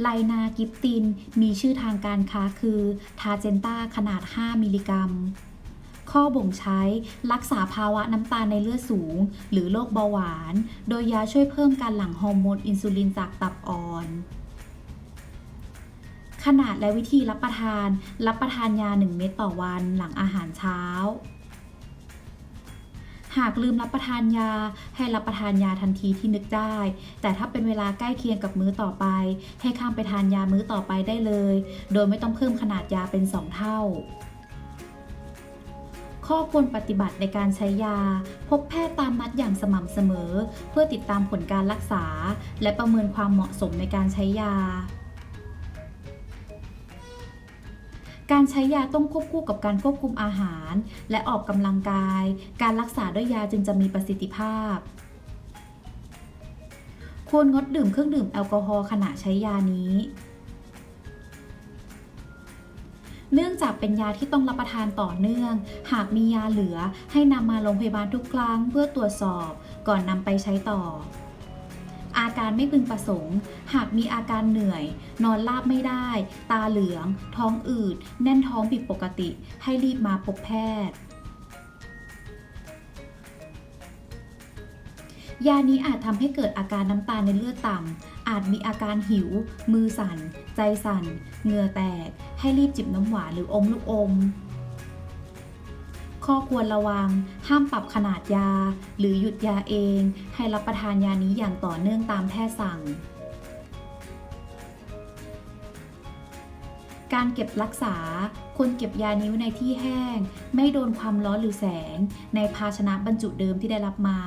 ไลนากิปติน มีชื่อทางการค้าคือทาเจนตาขนาด 5 มิลลิกรัม ข้อบ่งใช้รักษาภาวะน้ำตาลในเลือดสูง หรือโรคเบาหวาน โดยยาช่วยเพิ่มการหลั่งฮอร์โมนอินซูลินจากตับอ่อนขนาดและวิธีรับประทาน รับประทานยา 1 เม็ดต่อวันหลังอาหารเช้า หากลืมรับประทานยา ให้รับประทานยาทันทีที่นึกได้ แต่ถ้าเป็นเวลาใกล้เคียงกับมื้อต่อไป ให้ข้ามไปทานยามื้อต่อไปได้เลย โดยไม่ต้องเพิ่มขนาดยาเป็น 2 เท่าข้อควรปฏิบัติในการใช้ยา พบแพทย์ตามนัดอย่างสม่ำเสมอ เพื่อติดตามผลการรักษา และประเมินความเหมาะสมในการใช้ยา การใช้ยาต้องควบคู่กับการควบคุมอาหาร และออกกำลังกาย การรักษาด้วยยาจึงจะมีประสิทธิภาพ ควรงดดื่มเครื่องดื่มแอลกอฮอล์ขณะใช้ยานี้ เนื่องจากเป็นยาที่ต้องรับประทานต่อเนื่อง หากมียาเหลือให้นำมาโรงพยาบาลทุกครั้งเพื่อตรวจสอบ ก่อนนำไปใช้ต่อ อาการไม่พึงประสงค์ หากมีอาการเหนื่อย นอนราบไม่ได้ ตาเหลือง ท้องอืด แน่นท้องผิดปกติ ให้รีบมาพบแพทย์ยานี้อาจทำให้เกิดอาการน้ำตาลในเลือดต่ำอาจมีอาการหิว มือสั่น ใจสั่น เหงื่อแตก ให้รีบจิบน้ำหวานหรืออมลูกอม ข้อควรระวัง ห้ามปรับขนาดยา หรือหยุดยาเอง ให้รับประทานยานี้อย่างต่อเนื่องตามแพทย์สั่ง การเก็บรักษาควรเก็บยานิ้วในที่แห้ง ไม่โดนความร้อนหรือแสง ในภาชนะบรรจุเดิมที่ได้รับมา